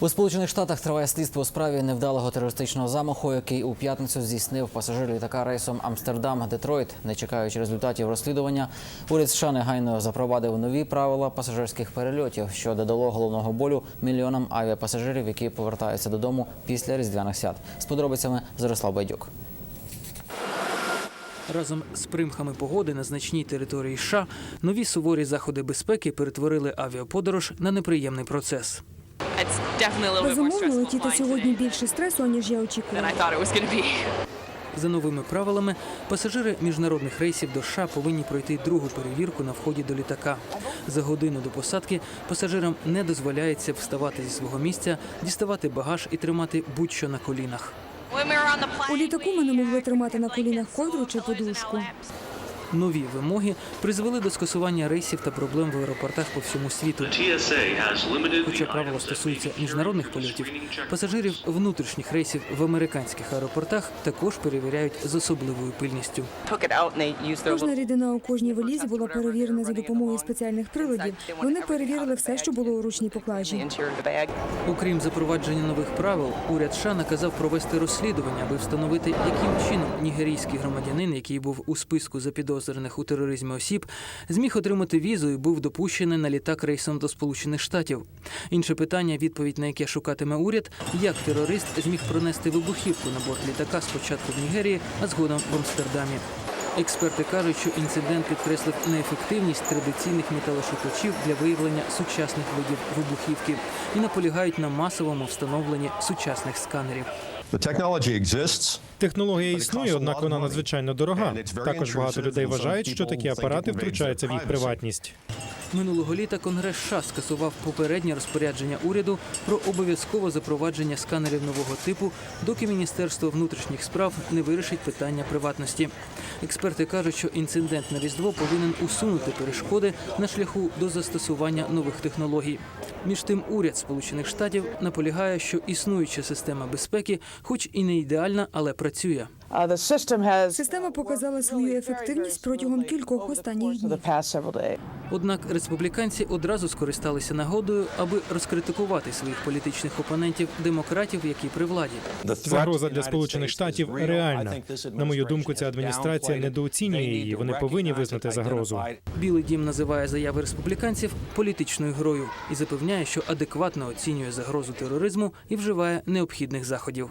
У Сполучених Штатах триває слідство у справі невдалого терористичного замаху, який у п'ятницю здійснив пасажир літака рейсом Амстердам-Детройт. Не чекаючи результатів розслідування, уряд США негайно запровадив нові правила пасажирських перельотів, що додало головного болю мільйонам авіапасажирів, які повертаються додому після різдвяних свят. З подробицями Зарослав Байдюк. Разом з примхами погоди на значній території США нові суворі заходи безпеки перетворили авіаподорож на неприємний процес. It's definitely a little bit more Безумовно, летіти сьогодні більше стресу, ніж я очікувала. I thought it was going to be. За новими правилами, пасажири міжнародних рейсів до США повинні пройти другу перевірку на вході до літака. За годину до посадки пасажирам не дозволяється вставати зі свого місця, діставати багаж і тримати будь-що на колінах. У літаку ми не могли тримати на колінах ковдру чи подушку. Нові вимоги призвели до скасування рейсів та проблем в аеропортах по всьому світу. Хоча правила стосуються міжнародних польотів, пасажирів внутрішніх рейсів в американських аеропортах також перевіряють з особливою пильністю. Кожна рідина у кожній валізі була перевірена за допомогою спеціальних приладів. Вони перевірили все, що було у ручній поклажі. Окрім запровадження нових правил, уряд США наказав провести розслідування, аби встановити, яким чином нігерійський громадянин, який був у списку запідозрених у тероризмі осіб, зміг отримати візу і був допущений на літак рейсом до Сполучених Штатів. Інше питання, відповідь на яке шукатиме уряд, як терорист зміг пронести вибухівку на борт літака спочатку в Нігерії, а згодом в Амстердамі. Експерти кажуть, що інцидент підкреслив неефективність традиційних металошукачів для виявлення сучасних видів вибухівки і наполягають на масовому встановленні сучасних сканерів. The. Технологія існує, однак вона надзвичайно дорога. Також багато людей вважають, що такі апарати втручаються в їх приватність. Минулого літа Конгрес США скасував попереднє розпорядження уряду про обов'язкове запровадження сканерів нового типу, доки Міністерство внутрішніх справ не вирішить питання приватності. Експерти кажуть, що інцидент на різдво повинен усунути перешкоди на шляху до застосування нових технологій. Між тим, уряд Сполучених Штатів наполягає, що існуюча система безпеки, хоч і не ідеальна, але працює. Uh, the Система показала свою ефективність протягом кількох останніх днів. Однак республіканці одразу скористалися нагодою, аби розкритикувати своїх політичних опонентів демократів, які при владі. Загроза для сполучених штатів реальна. На мою думку, ця адміністрація недооцінює її. Вони повинні визнати загрозу. Білий дім називає заяви республіканців політичною грою і запевняє, що адекватно оцінює загрозу тероризму і вживає необхідних заходів.